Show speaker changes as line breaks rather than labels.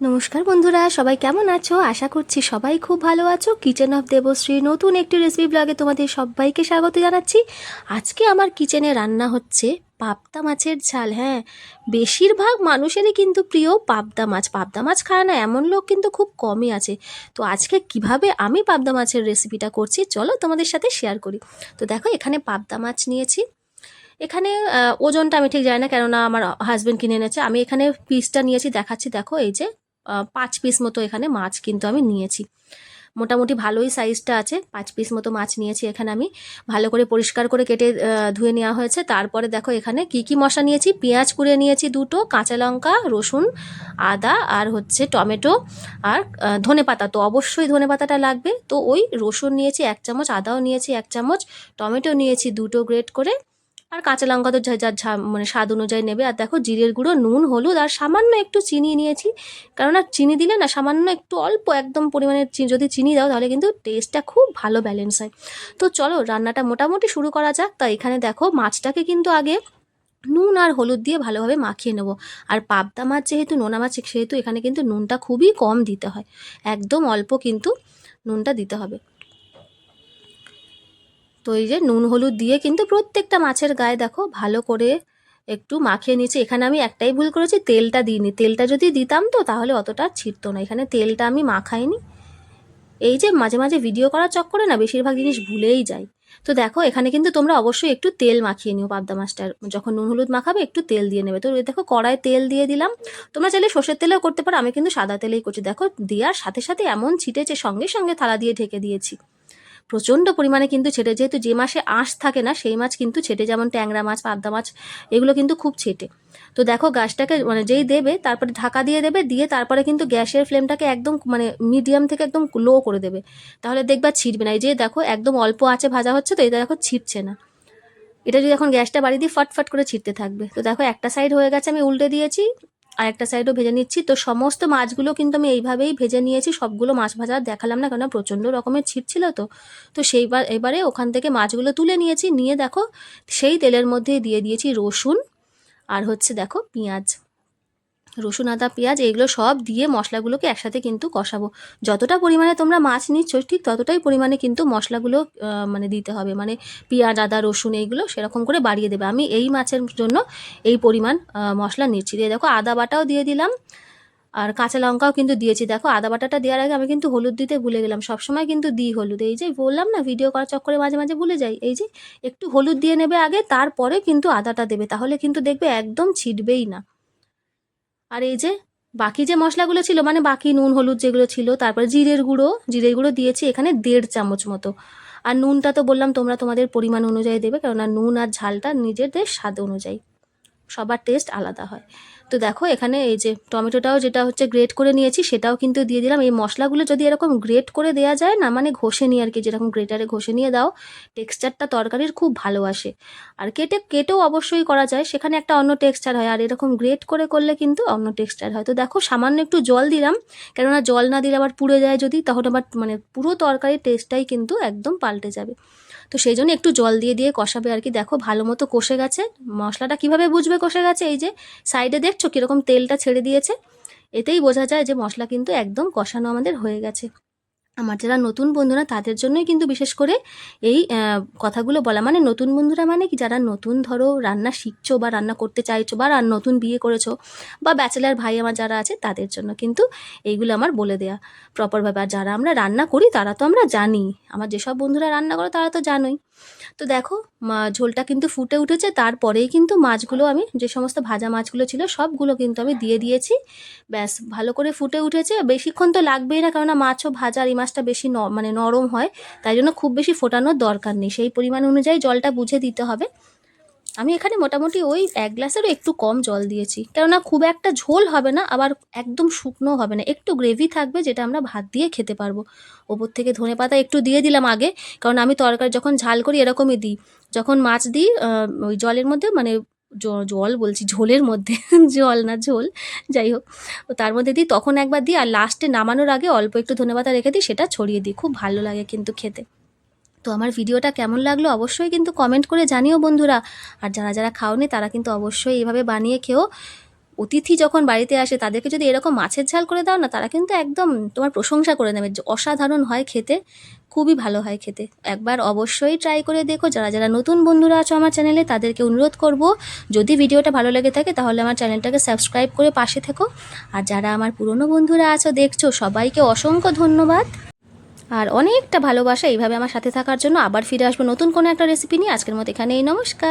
নমস্কার বন্ধুরা, সবাই কেমন আছো? আশা করছি সবাই খুব ভালো আছো। কিচেন অফ দেবশ্রী নতুন একটি রেসিপি ব্লগে তোমাদের সবাইকে স্বাগত জানাচ্ছি। আজকে আমার কিচেনে রান্না হচ্ছে পাবদা মাছের ঝাল হ্যাঁ। বেশিরভাগ মানুষেরই কিন্তু প্রিয় পাবদা মাছ। পাবদা মাছ খায় না, এমন লোক কিন্তু খুব কমই আছে। তো আজকে কীভাবে আমি পাবদা মাছের রেসিপিটা করছি, চলো তোমাদের সাথে শেয়ার করি। তো দেখো, এখানে পাবদা মাছ নিয়েছি। এখানে ওজনটা আমি ঠিক জানি না, কেননা আমার হাজব্যান্ড কিনে এনেছে। আমি এখানে পিসটা নিয়েছি, দেখাচ্ছি। দেখো, এই যে পাঁচ পিস মতো এখানে মাছ কিন্তু আমি নিয়েছি। মোটামুটি ভালোই সাইজটা আছে, পাঁচ পিস মতো মাছ নিয়েছি এখানে আমি। ভালো করে পরিষ্কার করে কেটে ধুয়ে নেওয়া হয়েছে। তারপরে দেখো এখানে কি কি মশলা নিয়েছি? পেঁয়াজ কুড়িয়ে নিয়েছি দুটো, কাঁচা লঙ্কা, রসুন, আদা আর হচ্ছে টমেটো আর ধনে পাতা। তো অবশ্যই ধনে পাতাটা লাগবে। তো ওই রসুন নিয়েছি এক চামচ, আদাও নিয়েছি এক চামচ, টমেটো নিয়েছি দুটো গ্রেট করে। আর কাঁচা লঙ্কা তো যা- মানে স্বাদ অনুযায়ী নেবে। আর দেখো জিরের গুঁড়ো, নুন, হলুদ আর সামান্য একটু চিনি নিয়েছি। কেননা চিনি দিলে না সামান্য একটু অল্প একদম পরিমাণে যদি চিনি দাও তাহলে কিন্তু টেস্টটা খুব ভালো ব্যালেন্স হয়। তো চলো রান্নাটা মোটামুটি শুরু করা যাক। তা এখানে দেখো মাছটাকে কিন্তু আগে নুন আর হলুদ দিয়ে ভালোভাবে মাখিয়ে নেব। আর পাবদা মাছ যেহেতু, নোনা মাছ সেহেতু এখানে কিন্তু নুনটা খুবই কম দিতে হয়। একদম অল্প কিন্তু নুনটা দিতে হবে। তো এই যে নুন, হলুদ দিয়ে কিন্তু প্রত্যেকটা মাছের গায়ে দেখো ভালো করে একটু মাখিয়ে নিয়েছি। এখানে আমি একটাই ভুল করেছি, তেলটা দিইনি। তেলটা যদি দিতাম তো তাহলে অতটা ছিটতো না। এখানে তেলটা আমি মাখাইনি। এই যে মাঝে মাঝে ভিডিও করার চক্করে না বেশিরভাগ জিনিস ভুলেই যাই। তো দেখো, এখানে কিন্তু তোমরা অবশ্যই একটু তেল মাখিয়ে নিও পাবদা মাছটার। যখন নুন, হলুদ মাখাবে একটু তেল দিয়ে নেবে। তো দেখো কড়ায় তেল দিয়ে দিলাম। তোমরা চাইলে সর্ষের তেলেও করতে পারো। আমি কিন্তু সাদা তেলেই করছি। দেখো, দেওয়ার সাথে সাথে এমন ছিটেছে সঙ্গে সঙ্গে থালা দিয়ে ঢেকে দিয়েছি। প্রচণ্ড পরিমাণে কিন্তু ছেটে, যেহেতু যে মাসে আঁশ থাকে না, সেই মাছ কিন্তু ছেটে, যেমন ট্যাংরা মাছ, পাবদা মাছ, এগুলো কিন্তু খুব ছেটে। তো দেখো গাছটাকে মানে যেই দেবে, তারপরে ঢাকা দিয়ে দেবে, দিয়ে তারপরে কিন্তু গ্যাসের ফ্লেমটাকে একদম মানে মিডিয়াম থেকে একদম লো করে দেবে। তাহলে দেখবা ছিটবে না। এই যে দেখো, একদম অল্প আঁচে ভাজা হচ্ছে তো, এটা দেখো ছিটছে না। এটা যদি এখন গ্যাসটা বাড়িয়ে দিই, ফটফট করে ছিটতে থাকবে। তো দেখো একটা সাইড হয়ে গেছে, আমি উল্টে দিয়েছি। আর একটা সাইডও ভেজে নিচ্ছি। তো সমস্ত মাছগুলো কিন্তু আমি এইভাবেই ভেজে নিয়েছি। সবগুলো মাছ ভাজা দেখালাম না কেন প্রচণ্ড রকমের ছিট ছিল তো। তো সেইবার, এবারে ওখান থেকে মাছগুলো তুলে নিয়েছি। নিয়ে দেখো, সেই তেলের মধ্যে দিয়ে দিয়েছি রসুন আর হচ্ছে দেখো পেঁয়াজ। রসুন, আদা, পেঁয়াজ এগুলো সব দিয়ে মশলাগুলোকে একসাথে কিন্তু কষাবো। যতটা পরিমাণে তোমরা মাছ নিচ্ছ, ঠিক ততটাই পরিমাণে কিন্তু মশলাগুলো মানে দিতে হবে। মানে পেঁয়াজ, আদা, রসুন এইগুলো সেরকম করে বাড়িয়ে দেবে। আমি এই মাছের জন্য এই পরিমাণ মশলা নিচ্ছি। দিয়ে দেখো আদা বাটাও দিয়ে দিলাম। আর কাঁচা লঙ্কাও কিন্তু দিয়েছি। দেখো আদা বাটাটা দেওয়ার আগে আমি কিন্তু হলুদ দিতে ভুলে গেলাম। সবসময় কিন্তু দিই হলুদ। এই যে বললাম না, ভিডিও করার চক্করে মাঝে মাঝে ভুলে যাই। এই যে একটু হলুদ দিয়ে নেবে আগে, তারপরে কিন্তু আদাটা দেবে। তাহলে কিন্তু দেখবে একদম ছিটবেই না। আর এই যে বাকি যে মশলাগুলো ছিল মানে বাকি নুন, হলুদ যেগুলো ছিল, তারপর জিরের গুঁড়ো জিরের গুঁড়ো দিয়েছি এখানে দেড় চামচ মতো। আর নুনটা তো বললাম তোমরা তোমাদের পরিমাণ অনুযায়ী দেবে, কেননা নুন আর ঝালটা নিজেদের স্বাদ অনুযায়ী। সবার টেস্ট আলাদা হয়। তো দেখো, এখানে এই যে টমেটোটাও যেটা হচ্ছে গ্রেট করে নিয়েছি, সেটাও কিন্তু দিয়ে দিলাম। এই মশলাগুলো যদি এরকম গ্রেট করে দেওয়া যায় না মানে ঘষে নিয়ে আর কি, যেরকম গ্রেটারে ঘষে নিয়ে দাও টেক্সচারটা তরকারির খুব ভালো আসে। আর কেটে, কেটেও অবশ্যই করা যায়, সেখানে একটা অন্য টেক্সচার হয়। আর এরকম গ্রেট করে করলে কিন্তু অন্য টেক্সচার হয়। তো দেখো, সামান্য একটু জল দিলাম, কেননা জল না দিলে আবার পুড়ে যায় যদি, তখন আবার মানে পুরো তরকারির টেস্টটাই কিন্তু একদম পাল্টে যাবে। তো সেই জন্য একটু জল দিয়ে দিয়ে কষাবে আর কি। দেখো, ভালো মতো কষে গেছে। মশলাটা কীভাবে বুঝবে কষে গেছে, এই যে সাইডে দেখছ কীরকম তেলটা ছেড়ে দিয়েছে? এতেই বোঝা যায় যে মশলা কিন্তু একদম কষানো আমাদের হয়ে গেছে। আমার যারা নতুন বন্ধুরা, তাদের জন্যই কিন্তু বিশেষ করে এই কথাগুলো বলা। মানে নতুন বন্ধুরা মানে কি? যারা নতুন ধরো রান্না শিখছো বা রান্না করতে চাইছো বা নতুন বিয়ে করেছ বা ব্যাচেলার ভাই আমার যারা আছে, তাদের জন্য কিন্তু এইগুলো আমার বলে দেয়া। প্রপারভাবে আর যারা আমরা রান্না করি, তারা তো আমরা জানি। আমার যেসব বন্ধুরা রান্না করে, তারা তো জানোই। তো দেখো ঝোলটা কিন্তু ফুটে উঠেছে, তারপরেই কিন্তু মাছগুলো আমি, যে সমস্ত ভাজা মাছগুলো ছিল, সবগুলো কিন্তু আমি দিয়ে দিয়েছি। ব্যাস, ভালো করে ফুটে উঠেছে। বেশিক্ষণ তো লাগবেই না, কেননা মাছও ভাজা, আর এই মাছটা বেশি মানে নরম হয়, তাই জন্য খুব বেশি ফোটানোর দরকার নেই। সেই পরিমাণ অনুযায়ী জলটা বুঝে দিতে হবে। আমি এখানে মোটামুটি ওই এক গ্লাসেরও একটু কম জল দিয়েছি। কেননা খুব একটা ঝোল হবে না, আবার একদম শুকনো হবে না। একটু গ্রেভি থাকবে যেটা আমরা ভাত দিয়ে খেতে পারব। ওপর থেকে ধনে পাতা একটু দিয়ে দিলাম আগে, কারণ আমি তরকারি যখন ঝাল করি এরকমই দিই। যখন মাছ দিই ওই জলের মধ্যে মানে জল বলছি, ঝোলের মধ্যে, জল না ঝোল, যাই হোক, তার মধ্যে দিই। তখন একবার দিই, আর লাস্টে নামানোর আগে অল্প একটু ধনেপাতা রেখে দিই, সেটা ছড়িয়ে দিই। খুব ভালো লাগে কিন্তু খেতে। তো আমার ভিডিওটা কেমন লাগল অবশ্যই কিন্তু কমেন্ট করে জানিও বন্ধুরা। আর যারা যারা খাওনি তারা কিন্তু অবশ্যই এইভাবে বানিয়ে খেও। অতিথি যখন বাড়িতে আসে তাদেরকে যদি এরকম মাছের ঝাল করে দাও না, তারা কিন্তু একদম তোমার প্রশংসা করে নেবে। যে অসাধারণ হয় খেতে, খুবই ভালো হয় খেতে। একবার অবশ্যই ট্রাই করে দেখো। যারা যারা নতুন বন্ধুরা আছো আমার চ্যানেলে তাদেরকে অনুরোধ করব, যদি ভিডিওটা ভালো লেগে থাকে তাহলে আমার চ্যানেলটাকে সাবস্ক্রাইব করে পাশে থেকো। আর যারা আমার পুরনো বন্ধুরা আছো, দেখছ, সবাইকে অসংখ্য ধন্যবাদ। আর অনেকটা ভালোবাসা এইভাবে আমার সাথে থাকার জন্য আবার ফিরে আসব নতুন কোনো একটা রেসিপি নিয়ে। আজকের মতো এখানেই, নমস্কার।